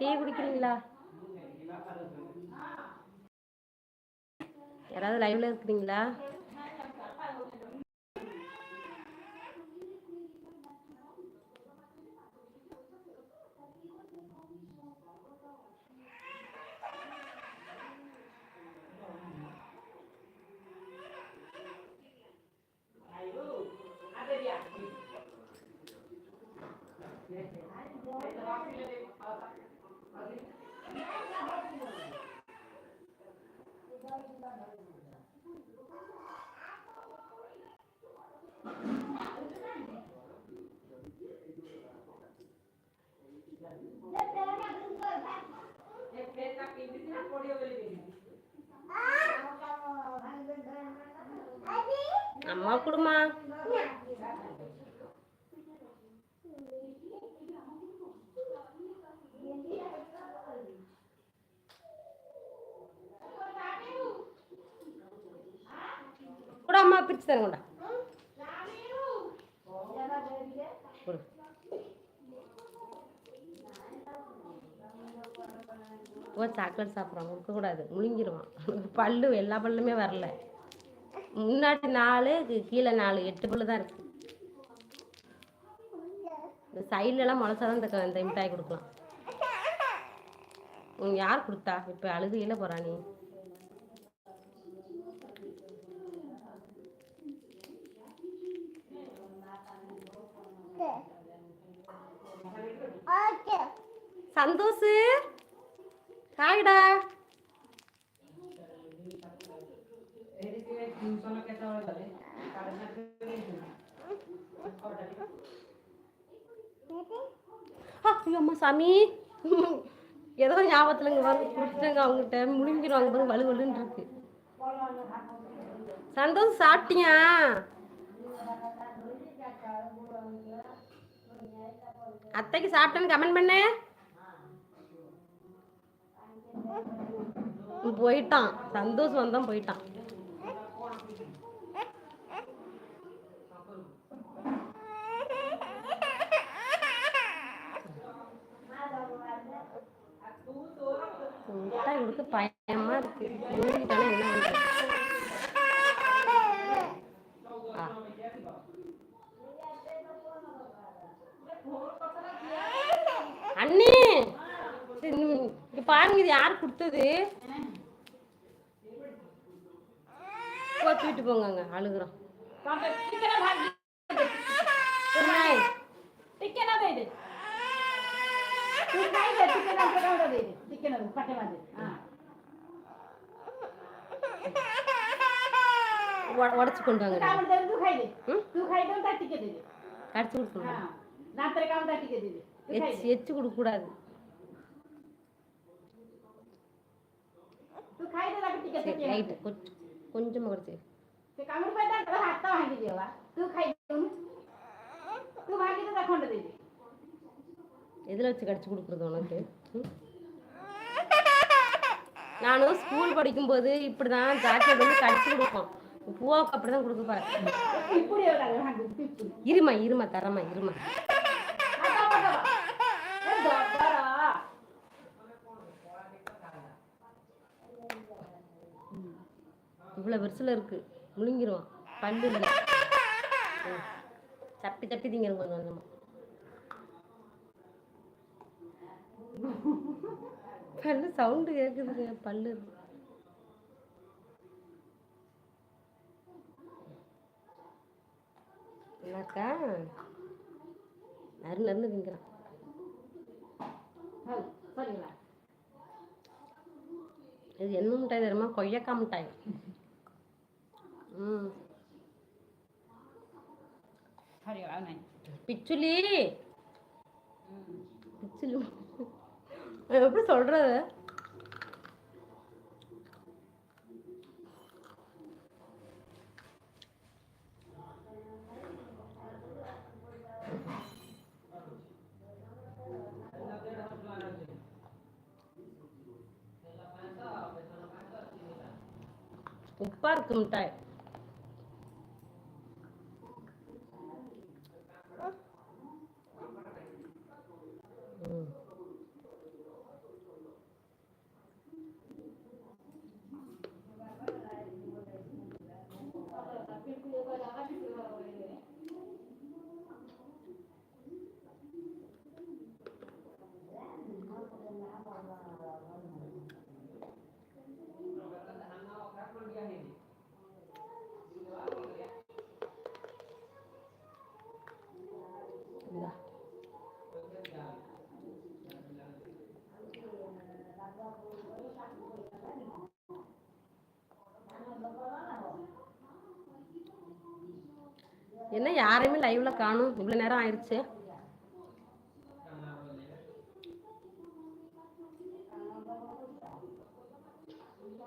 Tea குடிக்கிறீங்களா? யாராவது லைவ்ல இருக்கிறீங்களா? அம்மா குடுமா. கூட பிரிச்சு தரேன் கொண்டா ஓ சாக்லேட் சாப்பிட்றான். கொடுக்கக்கூடாது முழுங்கிருவான். பல்லு எல்லா பல்லுமே வரல. முன்னாடி நாலு கீழே நாலு. எட்டு பல்லு தான் இருக்கு. இந்த சைட்லலாம் முளைச்சாதான் இந்த இந்த மிட்டாய் கொடுக்கலாம். உங்க யார் கொடுத்தா? இப்போ அழுகையில் போகிறா நீ. சந்தோஷ். ஹாய்டா அம்மா சாமி. ஏதோ ஞாபகத்தில் இங்கே வந்து கொடுத்துட்டாங்க அவங்ககிட்ட. முழுங்கிடுவாங்க பாருங்க வலு வலுன்னு இருக்கு. சந்தோஷம் சாப்பிட்டியா? அத்தைக்கு சாப்பிட்டேன்னு கமெண்ட் பண்ணு. போயிட்டான். சந்தோஷ் வந்தான் போயிட்டான். கொடுக்க பயமா இருக்கு மூடிட்டானா என்ன பண்றது ஆ. அண்ணி சரி, நீ- இங்க பாருங்க இது யார் கொடுத்தது? தூக்கிட்டு போங்க அழுகுறோம் உடைச்சு கொண்டு வாங்க? கடிச்சு கொடுக்கணும் எச்சு கொடுக்க கூடாது கொஞ்சமா குடிச்சு எதில் வச்சு கடிச்சு கொடுக்குறது உனக்கு? நானும் ஸ்கூல் படிக்கும்போது இப்படி தான் ஜாக்கெட் வந்து கடிச்சு கொடுப்போம் பூவாவுக்கு அப்படி தான் கொடுக்க போகிறேன் இருமா இருமா தரமா இருமா இவ்வளோ பெருசில் இருக்கு. முழுங்கிருவான். பல்லு இல்லை. தப்பி தப்பி திங்கிறோம் கொஞ்சம் கொஞ்சமா. பல்லு சவுண்டு கேட்குதுங்க பல்லு என்னக்கா? நறு நறுன்னு திங்கிறான். இது என்ன மிட்டாய் தெரியுமா? கொய்யக்காய் மிட்டாய். பிச்சுலி பிச்சுலி எப்படி சொல்றது உப்பா இருக்கு மிட்டாய் என்ன யாரையுமே லைவ்ல காணும். இவ்வளவு நேரம் ஆயிடுச்சு.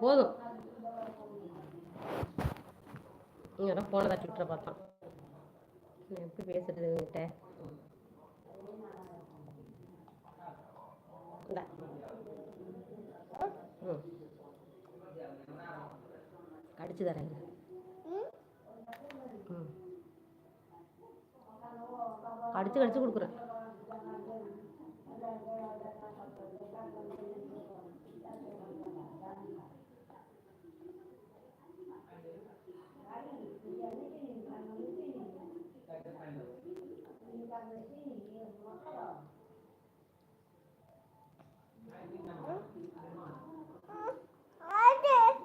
போதும். இங்கே போன தட்டி விட்டுற பார்த்தான் எப்படி பேசுறது உங்ககிட்ட ம். கடிச்சு தரேன் இரு. ம் அடித்து கடிச்சு கொடுக்குறேன்.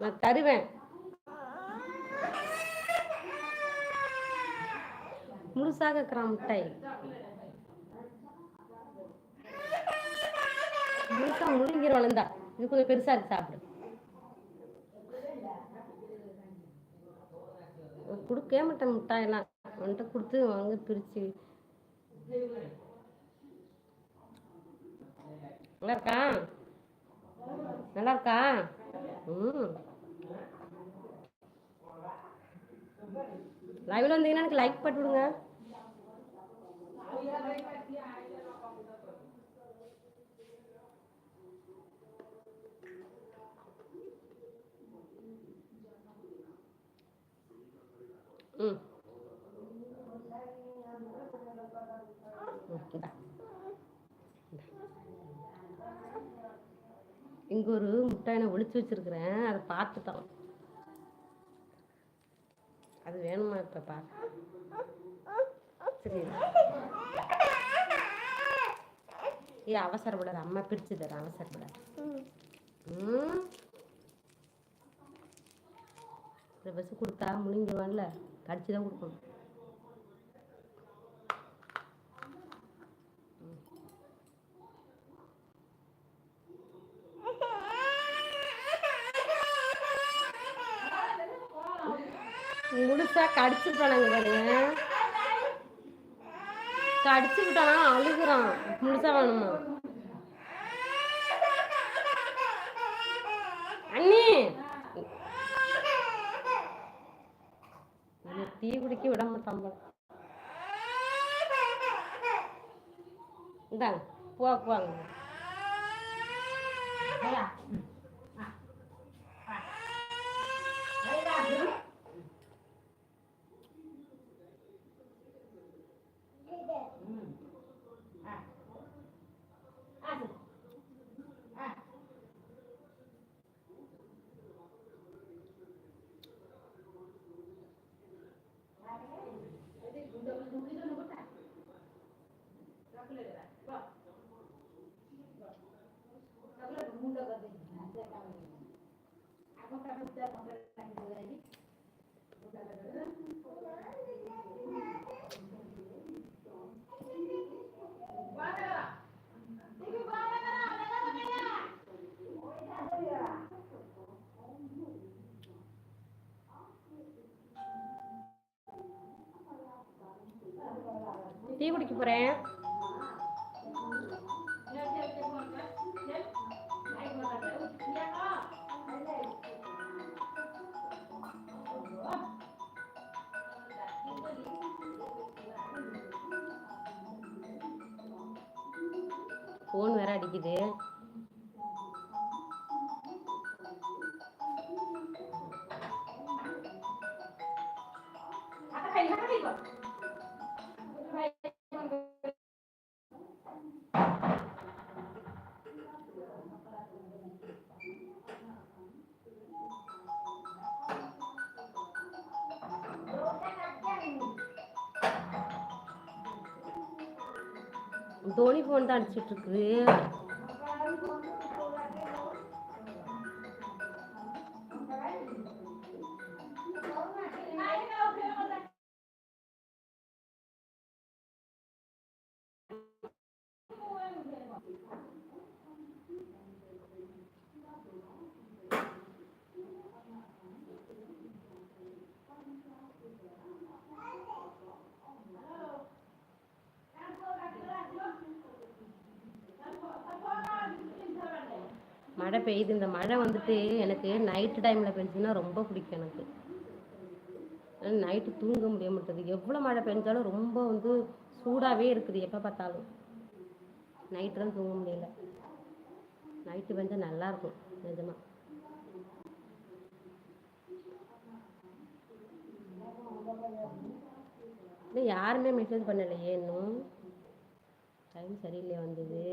நான் தருவேன். முழுசாக இருக்கிறான் முட்டை முழுசா முழுங்கிற வளர்ந்தா இது கொஞ்சம் பெருசா இருக்கு சாப்பிடு. கொடுக்கவே மாட்டேன் முட்டாயெல்லாம். அவன்கிட்ட கொடுத்து வாங்க பிரிச்சு. நல்லா இருக்கா? நல்லா இருக்கா? ம். லைவ்ல வந்தீங்கன்னா எனக்கு லைக் பட்டு விடுங்க. ம். ம், இங்க ஒரு முட்டாயினை நான் ஒளிச்சு வச்சிருக்கிறேன். அதை பார்த்துட்டோம். அது வேணுமா இப்ப பா சரி. ஏ அவசரப்படாத அம்மா பிரிச்சு தரேன் அவசரப்படாத ம். இந்த பஸ் கொடுத்தா முழுங்கிடுவான்ல கடிச்சு தான் கொடுக்கணும். முழுசா கடிச்சு விட்டானாங்க பாருங்க. கடிச்சு விட்டானா அழுகுறான். முழுசா வேணுமா? அண்ணி! தீ டீ குடிக்க விட மாட்டான் போல. இந்தாங்க போ போங்க. ಮುಂದೆ ಬಂದಿದ್ದೀನಿ ಅಂತ ಕಾಲ ಆಗ டீ குடிக்க போறேன். ஃபோன் வேற அடிக்குது. தோனி ஃபோன் தான் அடிச்சிட்டு மழை பெய்யுது. இந்த மழை வந்துட்டு எனக்கு நைட்டு டைமில் பெஞ்சுன்னா ரொம்ப பிடிக்கும் எனக்கு. நைட்டு தூங்க முடிய மாட்டேது எவ்வளோ மழை பெஞ்சாலும் ரொம்ப வந்து சூடாகவே இருக்குது. எப்போ பார்த்தாலும். நைட்டு தான் தூங்க முடியல. நைட்டு பெஞ்சால் நல்லாயிருக்கும் நிஜமா. இல்லை யாருமே மெசேஜ் பண்ணலையே இன்னும். டைம் சரியில்லையா வந்தது.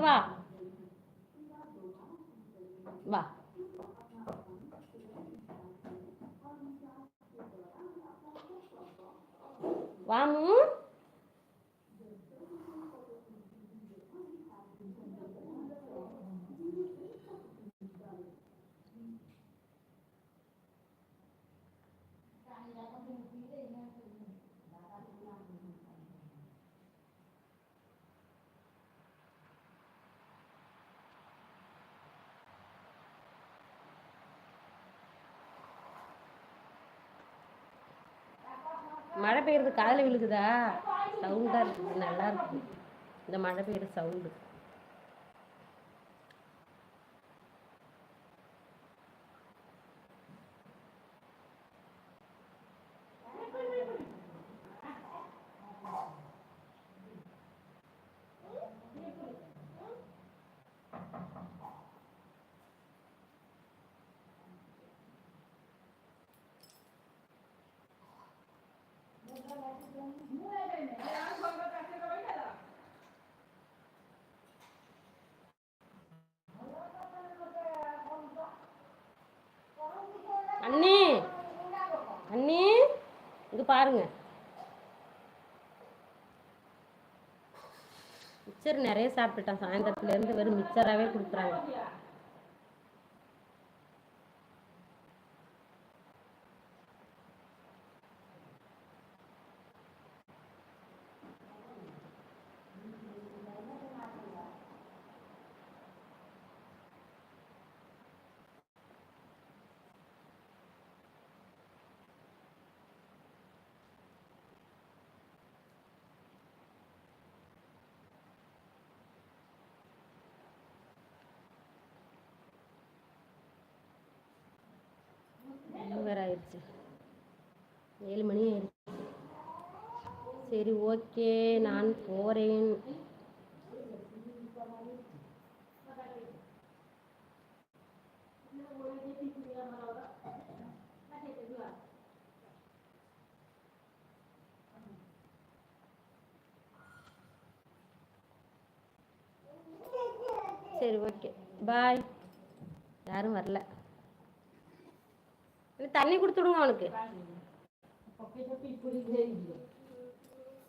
দিবা বাহ বামু மழை பெய்யறது காதில் விழுகுதா? சவுண்டாக இருக்குது நல்லா இருக்குது இந்த மழை பெய்யுற சவுண்டு அண்ணி அண்ணி இங்க பாருங்க. மிச்சர் நிறைய சாப்பிட்டுட்டான் சாயந்தரத்துல இருந்து வெறும் மிச்சராகவே கொடுக்குறாங்க டைம் வேற ஆயிடுச்சு ஏழு மணி ஆயிடுச்சு. சரி ஓகே நான் போகிறேன் சரி ஓகே. பாய் யாரும் வரல. தண்ணி கொடுத்துடுங்க அவனுக்கு. qualquer coisa por engenharia.